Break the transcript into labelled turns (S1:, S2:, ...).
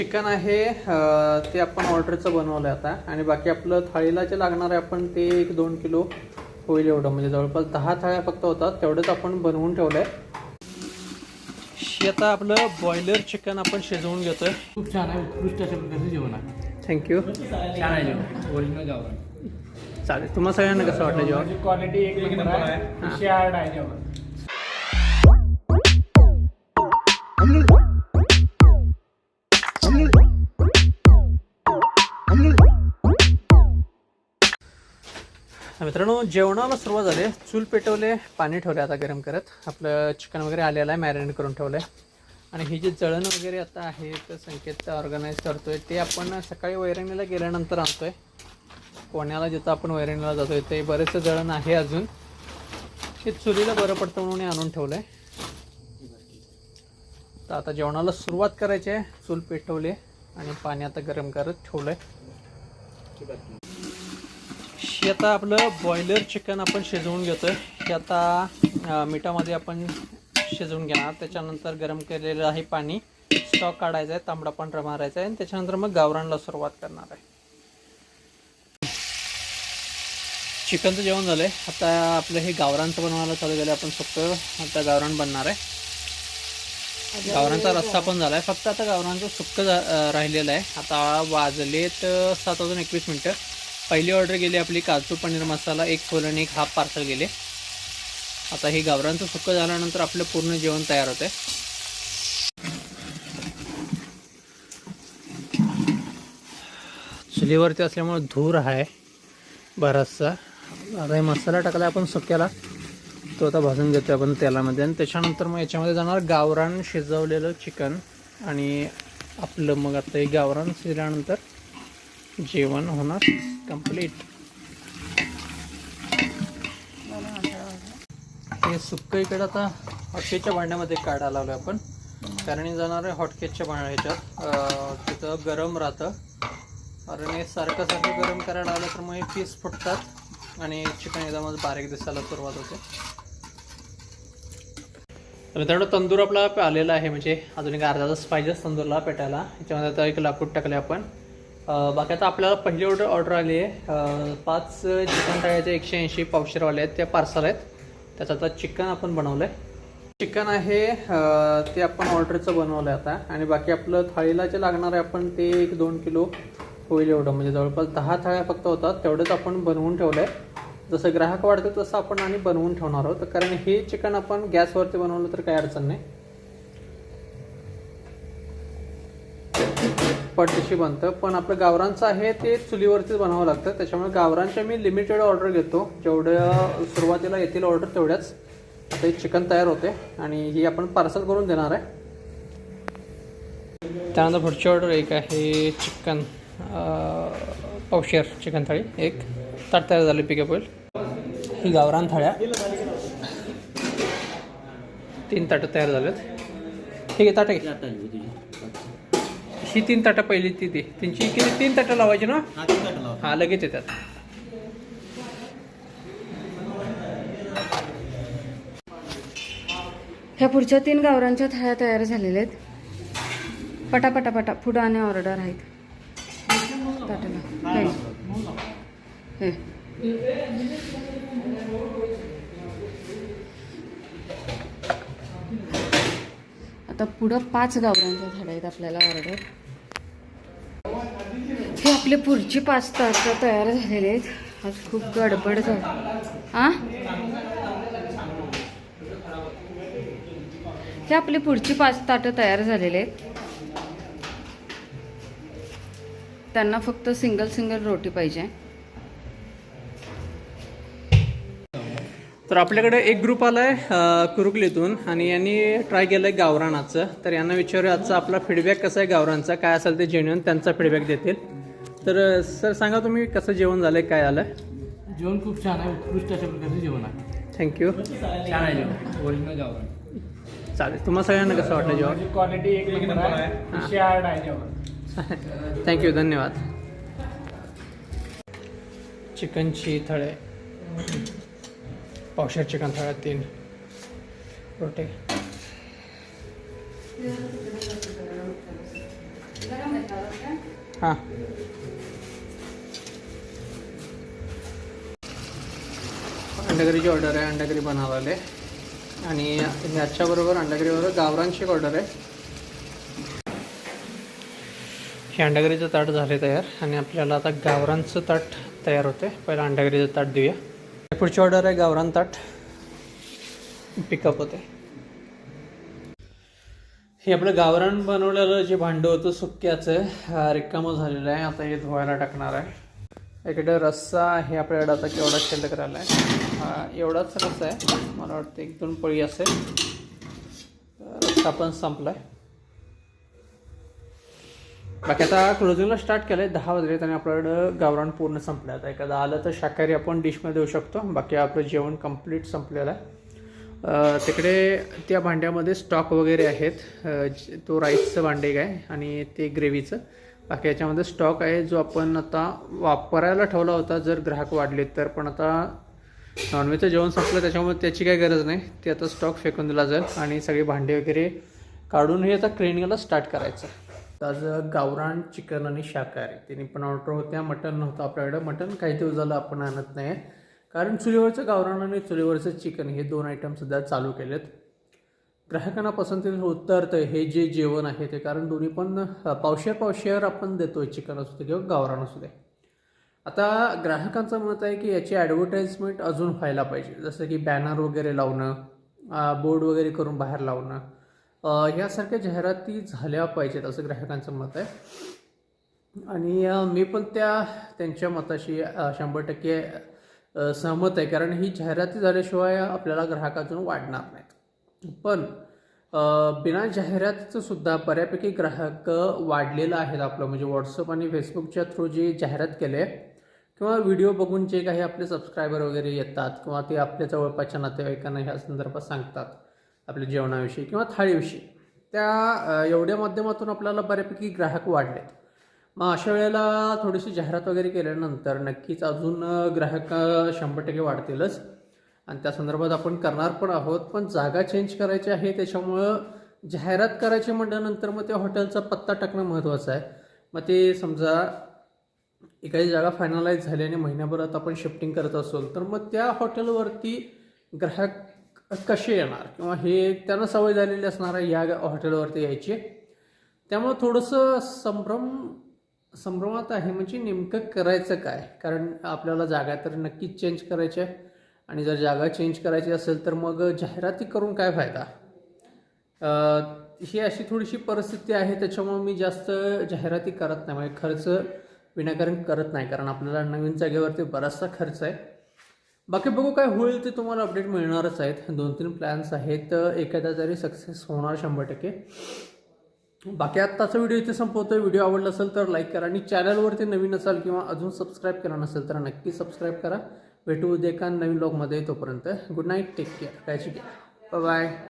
S1: Chicken आहे ते आपण ऑर्डरचं बनवलं आहे आता. आणि बाकी आपलं थाळीला जे लागणार आहे आपण ते एक दोन किलो होईल एवढं. म्हणजे जवळपास दहा थाळ्या फक्त होतात. तेवढंच आपण बनवून ठेवलं आहे आता आपलं बॉयलर चिकन आपण शिजवून घेतोय.
S2: खूप छान आहे. उत्कृष्ट अशा प्रकारचं जेवण आहे.
S1: थँक्यू
S2: छान आहे जेवण. ओरिजिनल जेवण.
S1: चालेल. तुम्हाला सगळ्यांना कसं वाटलं जेव्हा
S2: क्वालिटी एक नंबर आहे. जेवण.
S1: मित्रांनो जेवणाला सुरुवात झाली. चूल पेटवले पाणी ठेवले आता गरम करत. आपलं चिकन वगैरे आलेलं आहे मॅरिनेट करून ठेवलं आहे आणि हे जे जळण वगैरे आता आहे तर संकेत ऑर्गनाईज करतोय. ते आपण सकाळी वैरणीला गेल्यानंतर आणतोय. कोण्याला जिथं आपण वैरणीला जातोय ते बरेचसं जळण आहे अजून. हे चुलीला बरं पडतं म्हणून आणून ठेवलं आहे तर आता जेवणाला सुरुवात करायची आहे. चूल पेटवले. आणि पाणी आता गरम करत ठेवलं आहे हे आता आपलं बॉयलर चिकन आपण शिजवून घेतोय. हे आता मिठामध्ये आपण शिजवून घेणार. त्याच्यानंतर गरम केलेलं आहे पाणी. स्टॉक काढायचा आहे तांबडा पांढरा मारायचा आहे आणि त्याच्यानंतर मग गावरानला सुरुवात करणार आहे. चिकनचं जेवण झालंय. आता आपलं हे गावरानचं बनवायला चालू झालं आपण फक्त आता गावरान बनणार आहे. गावरांचा रस्सा पण झालाय. फक्त आता गावरांचं सुक्क राहिलेलं आहे. आता वाजलेत सात वाजून एकवीस मिनटं. पहिली ऑर्डर गेली आपली काजू पनीर मसाला एक फुल आणि एक हाफ पार्सल गेले. आता हे गावरांचं सुक्क झाल्यानंतर आपलं पूर्ण जेवण तयार होतंय. चुलीवरती असल्यामुळे धूर आहे बराचसा. आता हे मसाला टाकला आपण सुक्याला. तो आता भाजून घेतो आपण तेलामध्ये. आणि त्याच्यानंतर मग याच्यामध्ये जाणार गावरान शिजवलेलं चिकन आणि आपलं मग आता हे गावरान शिजल्यानंतर जेवण होणार कंप्लीट हे सुक्क इकडे आता हॉटकेकच्या भांड्यामध्ये काढायला लावलं आपण. कारण हे जाणार आहे हॉटकेकच्या भांड्या ह्याच्यात. तिथं गरम राहतं. कारण हे सारखं सारखं गरम करायला लावलं तर मग हे पीस फुटतात. आणि चिकन एकदमच बारीक दिसायला सुरुवात होते. तर मित्रांनो तंदूर आपला आलेला आहे म्हणजे अजून एक अर्धा तास पाहिजेच तंदूरला पेटायला. याच्यामध्ये आता एक लाकूड टाकले आपण. बाकी आता आपल्याला पहिली ऑर्डर ऑर्डर आली आहे. पाच चिकन टाळ्याचे एकशे ऐंशी पावशेरवाले आहेत त्या पार्सल आहेत. त्याचं आता चिकन आपण बनवलं आहे चिकन आहे ते आपण ऑर्डरचं बनवलं आहे आता. आणि बाकी आपलं थाळीला जे लागणार आहे आपण ते एक दोन किलो होईल एवढं. म्हणजे जवळपास दहा थाळ्या फक्त होतात तेवढंच आपण बनवून ठेवलं आहे जसं ग्राहक वाढतं तसं आपण आणि बनवून ठेवणार आहोत. कारण हे चिकन आपण गॅसवरती बनवलं तर काही अडचण नाही. पटशी बनतं. पण आपलं गावरांचं आहे ते चुलीवरतीच बनावं लागतं. त्याच्यामुळे गावरांच्या मी लिमिटेड ऑर्डर घेतो. जेवढ्या सुरुवातीला येतील ऑर्डर तेवढ्याच. आता हे चिकन तयार होते आणि ही आपण पार्सल करून देणार आहे. त्यानंतर पुढची ऑर्डर एक आहे चिकन पावशेर चिकन थाळी. एक ताट तयार झाले पिकअप होईल ही गावरान थाळ्या. तीन ताटं तयार झालेत. ठीक आहे ताटं घे. ही तीन ताटं पहिली ती ती त्यांची किती तीन ताटं लावायची ना? हा लगेच येतात.
S3: ह्या पुढच्या तीन गावरांच्या थाळ्या तयार झालेल्या आहेत. पटा पटा पटा पुढं आणि ऑर्डर आहेत. ताटाला हे. आता पुढं पाच गावरांचं झाड आहेत आपल्याला ऑर्डर. हे आपले पुढची पाच तास तयार झालेले आहेत. आज खूप गडबड झाली. आ? हे आपली पुढची पाच ताटं तयार झालेले आहेत. त्यांना फक्त सिंगल सिंगल रोटी पाहिजे.
S1: तर आपल्याकडे एक ग्रुप आला आहे कुरुकलीतून आणि यांनी ट्राय केलं आहे गावरानाचं. तर यांना विचारूया आजचा आपला फीडबॅक कसा आहे गावरानचा? काय असेल ते जेन्युअन त्यांचा फीडबॅक देतील. तर सर सांगा तुम्ही कसं जेवण झालं आहे काय आलं
S2: जेवण खूप छान आहे उत्कृष्ट अशा प्रकारचं जेवण आहे.
S1: थँक्यू
S2: छान आहे जेवण ओरिजिनल जेवण
S1: चालेल तुम्हाला सगळ्यांना कसं वाटलं जेवण?
S2: क्वालिटी एक नंबर आहे शेअर्ड आहे. जेवण.
S1: थँक्यू धन्यवाद. चिकनची थळे. पावशेर चिकन तीन रोटे. हां. अंडागरीची ऑर्डर आहे अंडागरी बनवाले. आणि ह्याच्याबरोबर अंडागरीबरोबर गावरांची ऑर्डर आहे. हे अंडागरीचं ताट झाले तयार. आणि आपल्याला आता गावरांचं ताट तयार होते पहिला अंडागरीचं ताट देऊया. पुढची ऑर्डर आहे गावरान ताट. पिकअप होते. हे आपलं गावरान बनवलेलं जे भांडं होतं सुक्याचं रिकामं झालेलं आहे. आता हे धुवायला टाकणार आहे. इकडे रस्सा हे आपल्याकडे आता केवढा शिल्लक राहिला आहे. एवढाच रस्सा आहे. मला वाटतं एक दोन पळी असेल. रस्सा पण संपला आहे बाकी आता क्लोजिंगला स्टार्ट केलं आहे दहा वाजले आणि आपल्याकडं गावरान पूर्ण संपलं आहे आता एखादं आलं तर शाकाहारी आपण डिशमध्ये देऊ शकतो. बाकी आपलं जेवण कंप्लीट संपलेलं आहे. तिकडे त्या भांड्यामध्ये स्टॉक वगैरे आहेत. तो राईसचं भांडे काय आणि ते ग्रेव्हीचं बाकी याच्यामध्ये स्टॉक आहे जो आपण आता वापरायला ठेवला होता जर ग्राहक वाढले तर. पण आता नॉनव्हेजचं जेवण संपलं त्याच्यामुळे त्याची काही गरज नाही. ते आता स्टॉक फेकून दिला जाईल आणि सगळे भांडे वगैरे काढून हे आता क्लिनिंगला स्टार्ट करायचं. आज गावरान चिकन आणि शाकाहारी. तिने पण ऑर्डर होत्या. मटन नव्हतं आपल्याकडं मटन काही दिवस झालं आपण आणत नाही. कारण चुलीवरचं गावरान आणि चुलीवरचं चिकन हे दोन आयटम सध्या चालू केलेत. ग्राहकांना पसंतीला उतरतं हे जे जेवण आहे ते कारण दोन्ही पण पावशेर पावशेर आपण देतोय चिकन असू दे किंवा गावरान असू दे. आता ग्राहकांचं मत आहे की याची ॲडव्हर्टाईजमेंट अजून व्हायला पाहिजे. जसं की बॅनर वगैरे लावणं बोर्ड वगैरे करून बाहेर लावणं यासारख्या जाहिराती झाल्या पाहिजेत असं ग्राहकांचं मत आहे. आणि मी पण त्या त्यांच्या मताशी शंभर टक्के सहमत आहे. कारण ही जाहिराती झाल्याशिवाय आपल्याला ग्राहक अजून वाढणार नाहीत. पण बिना जाहिरातीचं सुद्धा बऱ्यापैकी ग्राहक वाढलेलं आहेत आपलं. म्हणजे व्हॉट्सअप आणि फेसबुकच्या थ्रू जी जाहिरात केले किंवा व्हिडिओ बघून जे काही आपले सबस्क्रायबर वगैरे येतात किंवा ते आपल्या जवळपासच्या नातेवाईकांना ह्या संदर्भात सांगतात आपल्या जेवणाविषयी किंवा थाळीविषयी. त्या एवढ्या माध्यमातून आपल्याला बऱ्यापैकी ग्राहक वाढलेत. मग अशा वेळेला थोडीशी जाहिरात वगैरे केल्यानंतर नक्कीच अजून ग्राहक शंभर टक्के वाढतीलच. आणि त्या संदर्भात आपण करणार पण आहोत पण जागा चेंज करायची आहे त्याच्यामुळं जाहिरात करायची म्हटल्यानंतर मग त्या हॉटेलचा पत्ता टाकणं महत्त्वाचं आहे. मग ते समजा एखादी जागा फायनलाईज झाली आणि महिन्याभरात आपण शिफ्टिंग करत असोल तर मग त्या हॉटेलवरती ग्राहक कसे येणार? किंवा हे त्यांना सवय झालेली असणार आहे या हॉटेलवरती यायची. त्यामुळं थोडंसं संभ्रम संभ्रमात आहे म्हणजे नेमकं करायचं काय? कारण आपल्याला जागा तर नक्कीच चेंज करायची आहे. आणि जर जागा चेंज करायची असेल तर मग जाहिराती करून काय फायदा? ही अशी थोडीशी परिस्थिती आहे. त्याच्यामुळे मी जास्त जाहिराती करत नाही. म्हणजे खर्च विनाकारण करत नाही. कारण आपल्याला नवीन जागेवरती बराचसा खर्च आहे. बाकी बघू काय होईल ते तुम्हाला अपडेट मिळणारच आहेत. दोन तीन प्लॅन्स आहेत एखादा तरी सक्सेस होणार शंभर टक्के. बाकी आत्ताचा व्हिडिओ इथे संपवतो व्हिडिओ आवडला असेल तर लाईक करा. आणि चॅनलवरती नवीन असाल किंवा अजून सबस्क्राईब केला नसेल तर नक्की सबस्क्राईब करा. भेटू उद्या एका नवीन ब्लॉगमध्ये तोपर्यंत. गुड नाईट टेक केअर काळजी घ्या बाय